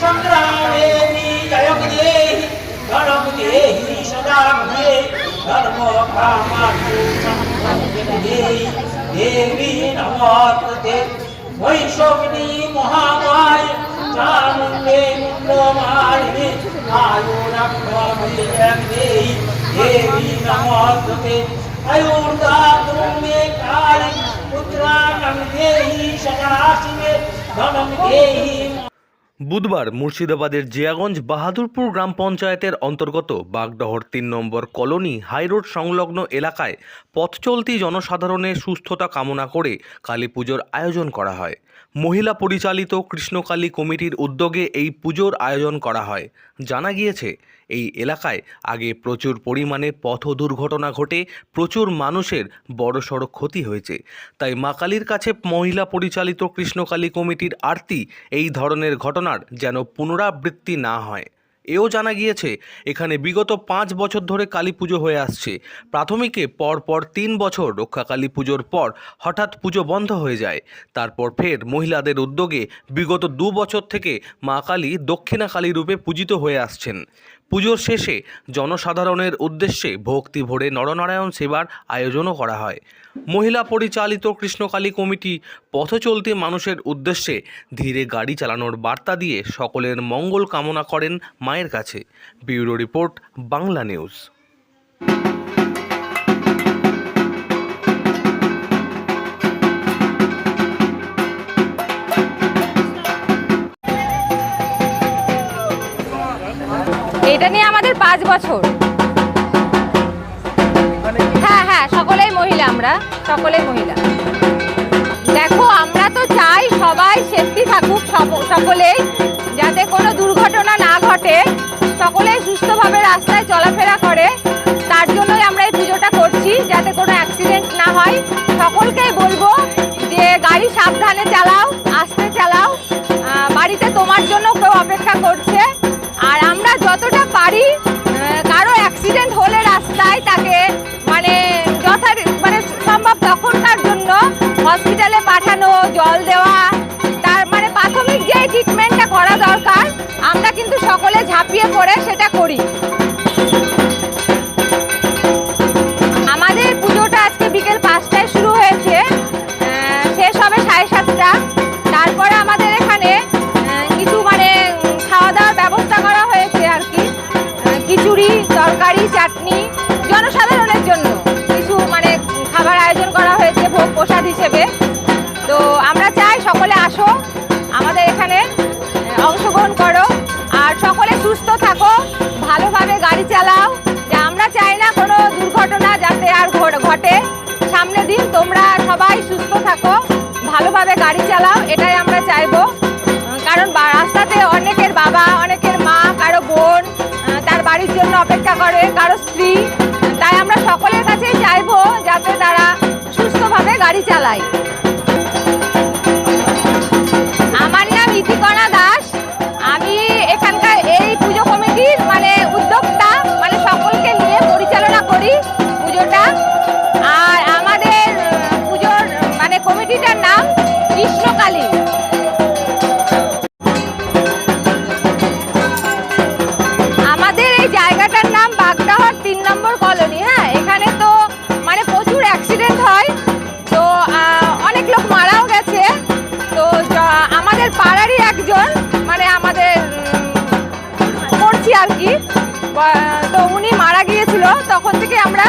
সংগ্রামেরি জয়ক দেহি ধর্ম দেহি সদা ভে ধর্ম কামার্থ দেহি দেবী নমস্তে বৈষ্ণবনী মহামায় চামুণ্ডে মুন্ডমালিনী আয়ুরক্ষমের দেহি দেবী নমস্তে, আয়ুর্দা কুম্ভে কালী পুত্রাণং দেহি সদা শিবে ধনং দেহি বুধবার মুর্শিদাবাদের জিয়াগঞ্জ বাহাদুরপুর গ্রাম পঞ্চায়েতের অন্তর্গত বাগডহর তিন নম্বর কলোনি হাইরোড সংলগ্ন এলাকায় পথচলতি জনসাধারণের সুস্থতা কামনা করে কালী পুজোর আয়োজন করা হয়। মহিলা পরিচালিত কৃষ্ণকালী কমিটির উদ্যোগে এই পুজোর আয়োজন করা হয়। জানা গিয়েছে এই এলাকায় আগে প্রচুর পরিমাণে পথ দুর্ঘটনা ঘটে, প্রচুর মানুষের বড়সড় ক্ষতি হয়েছে। তাই মা কালীর কাছে মহিলা পরিচালিত কৃষ্ণকালী কমিটির আরতি এই ধরনের ঘটনার যেন পুনরাবৃত্তি না হয়। এও জানা গিয়েছে, এখানে বিগত পাঁচ বছর ধরে কালী পুজো হয়ে আসছে। প্রাথমিকে পর পর তিন বছর রক্ষা কালী পুজোর পর হঠাৎ পুজো বন্ধ হয়ে যায়। তারপর ফের মহিলাদের উদ্যোগে বিগত দু বছর থেকে মা কালী দক্ষিণা কালী রূপে পূজিত হয়ে আসছেন। পুজোর শেষে জনসাধারণের উদ্দেশ্যে ভক্তি ভরে নরনারায়ণ সেবার আয়োজনও করা হয়। মহিলা পরিচালিত কৃষ্ণকালী কমিটি পথচলতি মানুষের উদ্দেশ্যে ধীরে গাড়ি চালানোর বার্তা দিয়ে সকলের মঙ্গল কামনা করেন মায়ের কাছে। Bureau report, Bangla news. এটা নিয়ে আমাদের পাঁচ বছর। হ্যাঁ হ্যাঁ আমরা সকলে মহিলা। দেখো আমরা তো চাই সবাই সেফটি থাকুক সকলেই। সকলে করে সেটা করি। থাকো ভালোভাবে গাড়ি চালাও, এটাই আমরা চাইব। কারণ রাস্তাতে অনেকের বাবা, অনেকের মা, কারও বোন তার বাড়ির জন্য অপেক্ষা করে, কারও স্ত্রী। তাই আমরা সকলের কাছেই চাইব যাতে তারা সুস্থভাবে গাড়ি চালায়। আমরা,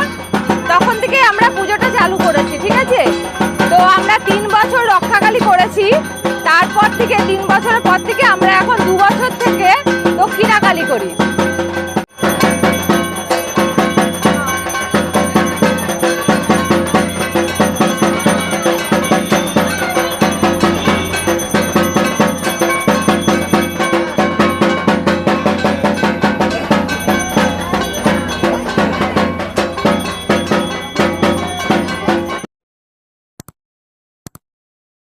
তখন থেকে আমরা পুজোটা চালু করেছি, ঠিক আছে? তো আমরা তিন বছর রক্ষাকালী করেছি, তারপর থেকে, তিন বছরের পর থেকে আমরা এখন দু বছর থেকে দক্ষিণাকালী করি।